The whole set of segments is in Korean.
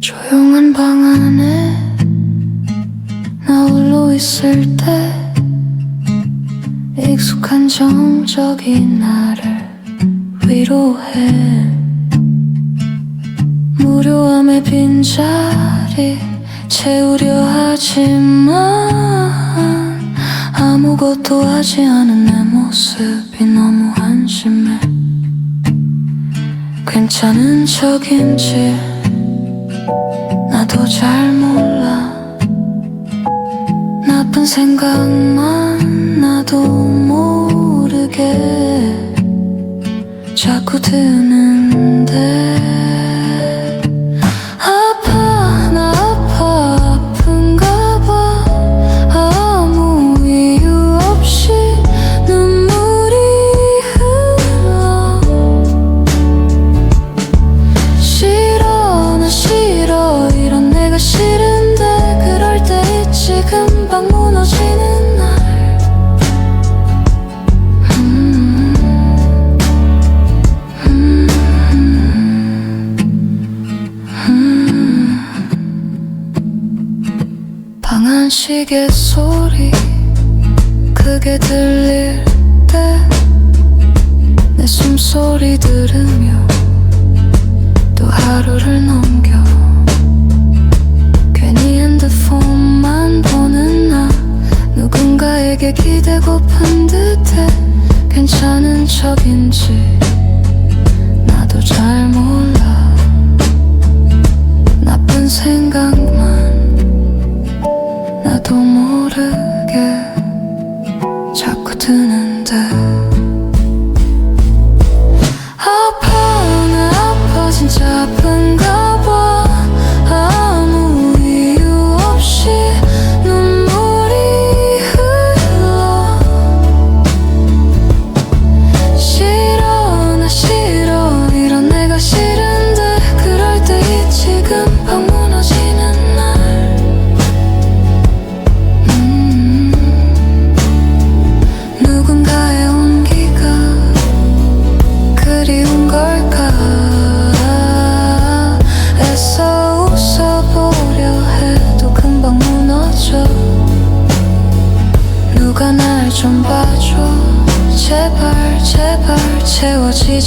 조용한 방 안에 나 홀로 있을 때 익숙한 정적인 나를 위로해. 무료함의 빈자리 채우려 하지만 아무것도 하지 않은 내 모습이 너무 한심해. 괜찮은 척인지 나도 잘 몰라. 나쁜 생각만 나도 모르게 자꾸 드는 시계 소리 크게 들릴 때 내 숨소리 들으며 또 하루를 넘겨 괜히 핸드폰만 보는 나 누군가에게 기대고픈 듯해 괜찮은 척인지 자꾸 드는데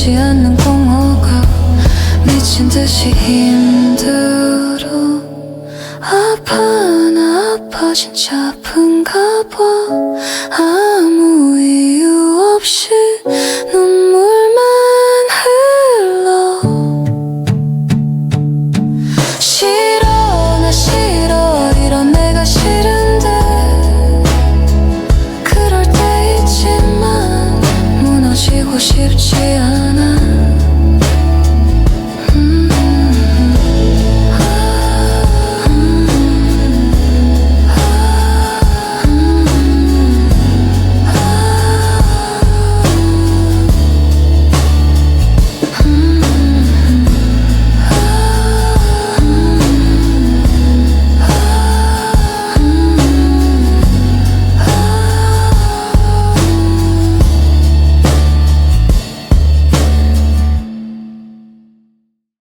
채워지지 않는 공허가 미친 듯이 힘들어. 아파 나 아파 진짜